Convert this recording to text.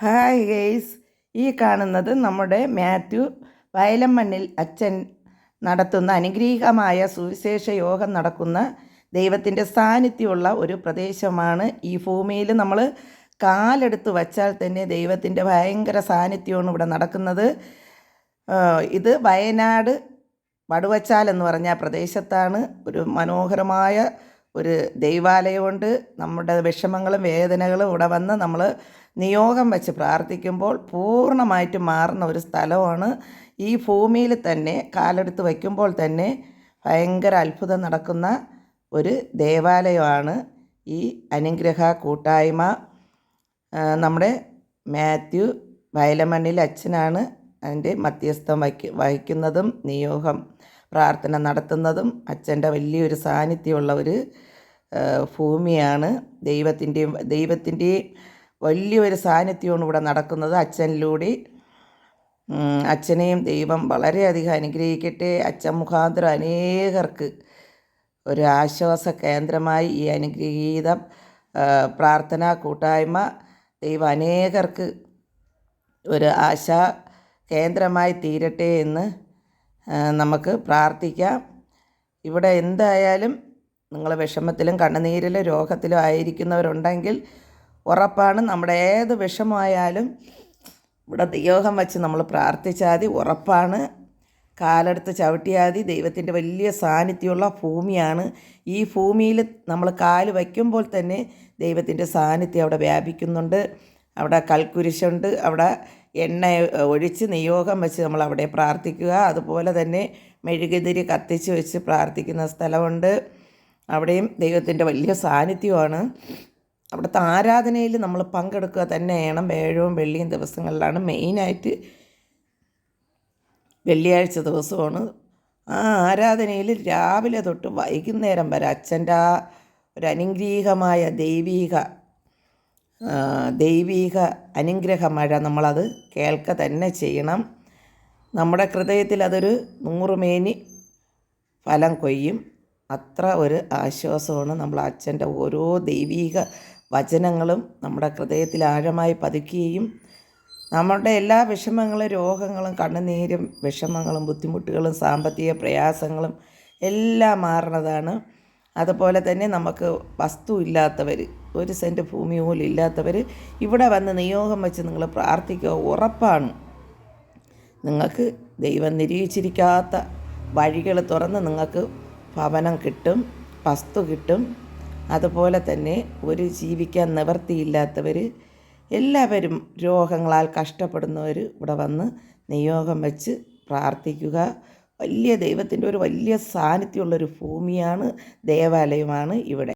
Hi guys ഈ കാണുന്നത് നമ്മുടെ മാത്യു വയലമ്മണ്ണിൽ അച്ഛൻ നടത്തുന്ന അനുഗ്രഹീകമായ സുവിശേഷ യോഗം നടക്കുന്ന ദൈവത്തിന്റെ സാന്നിധ്യമുള്ള ഒരു പ്രദേശമാണ്. ഈ ഭൂമിയിൽ നമ്മൾ കാലെടുത്ത് വച്ചാൽ തന്നെ ദൈവത്തിന്റെ ഭയങ്കര സാന്നിധ്യമാണ് ഇവിടെ നടക്കുന്നത്. ഇത് വയനാട് വടുവച്ചാൽ എന്ന് പറഞ്ഞ പ്രദേശത്താണ്. ഒരു മനോഹരമായ ഒരു ദൈവാലയമുണ്ട് നമ്മുടെ വിഷമങ്ങളും വേദനകളും ഇവിടെ വന്ന് നമ്മൾ നിയോഗം വെച്ച് പ്രാർത്ഥിക്കുമ്പോൾ പൂർണമായിട്ട് മാറുന്ന ഒരു സ്ഥലമാണ്. ഈ ഭൂമിയിൽ തന്നെ കാലെടുത്ത് വയ്ക്കുമ്പോൾ തന്നെ ഭയങ്കര അത്ഭുതം നടക്കുന്ന ഒരു ദേവാലയമാണ്. ഈ അനുഗ്രഹ കൂട്ടായ്മ നമ്മുടെ മാത്യു വയലമണ്ണിൽ അച്ഛനാണ് അതിന്റെ മധ്യസ്ഥം വഹിക്കുന്നതും നിയോഗം. പ്രാർത്ഥന നടത്തുന്നതും അച്ഛന്റെ വലിയൊരു സാന്നിധ്യമുള്ള ഒരു ഭൂമിയാണ്. ദൈവത്തിന്റെയും ദൈവത്തിന്റെയും വലിയൊരു സാന്നിധ്യമാണ് ഇവിടെ നടക്കുന്നത് അച്ഛനിലൂടെ. അച്ഛനെയും ദൈവം വളരെയധികം അനുഗ്രഹിക്കട്ടെ. അച്ഛൻ മുഖാന്തരം അനേകർക്ക് ഒരു ആശ്വാസ കേന്ദ്രമായി ഈ അനുഗ്രഹീത പ്രാർത്ഥനാ കൂട്ടായ്മ ദൈവം അനേകർക്ക് ഒരു ആശാ കേന്ദ്രമായി തീരട്ടെ എന്ന് നമുക്ക് പ്രാർത്ഥിക്കാം. ഇവിടെ എന്തായാലും നിങ്ങൾ വിഷമത്തിലും കണ്ണുനീരിലും രോഗത്തിലും ആയിരിക്കുന്നവരുണ്ടെങ്കിൽ ഉറപ്പാണ് നമ്മുടെ ഏത് വിഷമമായാലും ഇവിടെ ദൈവം വച്ച് നമ്മൾ പ്രാർത്ഥിച്ചാൽ മതി. ഉറപ്പാണ്. കാലെടുത്ത് ചവിട്ടിയാൽ മതി. ദൈവത്തിന്റെ വലിയ സാന്നിധ്യമുള്ള ഭൂമിയാണ്. ഈ ഭൂമിയിൽ നമ്മൾ കാൽ വയ്ക്കുമ്പോൾ തന്നെ ദൈവത്തിന്റെ സാന്നിധ്യം അവിടെ വ്യാപിക്കുന്നുണ്ട്. അവിടെ കൽക്കുരിശുണ്ട്. അവിടെ എണ്ണ ഒഴിച്ച് നിയോഗം വെച്ച് നമ്മൾ അവിടെ പ്രാർത്ഥിക്കുക. അതുപോലെ തന്നെ മെഴുകുതിരി കത്തിച്ച് വെച്ച് പ്രാർത്ഥിക്കുന്ന സ്ഥലമുണ്ട്. അവിടെയും ദൈവത്തിന്റെ വലിയ സാന്നിധ്യമാണ്. അവിടുത്തെ ആരാധനയിൽ നമ്മൾ പങ്കെടുക്കുക തന്നെ വേണം വേഴവും വെള്ളിയും ദിവസങ്ങളിലാണ് മെയിനായിട്ട് വെള്ളിയാഴ്ച ദിവസമാണ്. ആ ആരാധനയിൽ രാവിലെ തൊട്ട് വൈകുന്നേരം വരെ അച്ഛന്റെ ആ ഒരു അനുഗ്രഹീകമായ ദൈവീക ദൈവീക അനുഗ്രഹ മഴ നമ്മളത് കേൾക്ക തന്നെ ചെയ്യണം. നമ്മുടെ ഹൃദയത്തിൽ അതൊരു നൂറുമേനി ഫലം കൊയ്യും. അത്ര ഒരു ആശ്വാസമാണ് നമ്മൾ അച്ഛന്റെ ഓരോ ദൈവീക വചനങ്ങളും നമ്മുടെ ഹൃദയത്തിൽ ആഴമായി പതുക്കുകയും നമ്മുടെ എല്ലാ വിഷമങ്ങളും രോഗങ്ങളും കണ്ണുനീരും വിഷമങ്ങളും ബുദ്ധിമുട്ടുകളും സാമ്പത്തിക പ്രയാസങ്ങളും എല്ലാം മാറുന്നതാണ് അതുപോലെ തന്നെ നമുക്ക് വസ്തു ഇല്ലാത്തവർ ഒരു സെന്റ് ഭൂമി പോലും ഇല്ലാത്തവർ ഇവിടെ വന്ന് നിയോഗം വെച്ച് നിങ്ങൾ പ്രാർത്ഥിക്കുക ഉറപ്പാണ്. നിങ്ങൾക്ക് ദൈവം നിരീക്ഷിച്ചിരിക്കാത്ത വഴികൾ തുറന്ന് നിങ്ങൾക്ക് ഭവനം കിട്ടും വസ്തു കിട്ടും. അതുപോലെ തന്നെ ഒരു ജീവിക്കാൻ നിവർത്തിയില്ലാത്തവർ എല്ലാവരും രോഗങ്ങളാൽ കഷ്ടപ്പെടുന്നവർ ഇവിടെ വന്ന് നിയോഗം വെച്ച് പ്രാർത്ഥിക്കുക. വലിയ ദൈവത്തിന്റെ ഒരു വലിയ സാന്നിധ്യമുള്ളൊരു ഭൂമിയാണ് ദേവാലയമാണ് ഇവിടെ.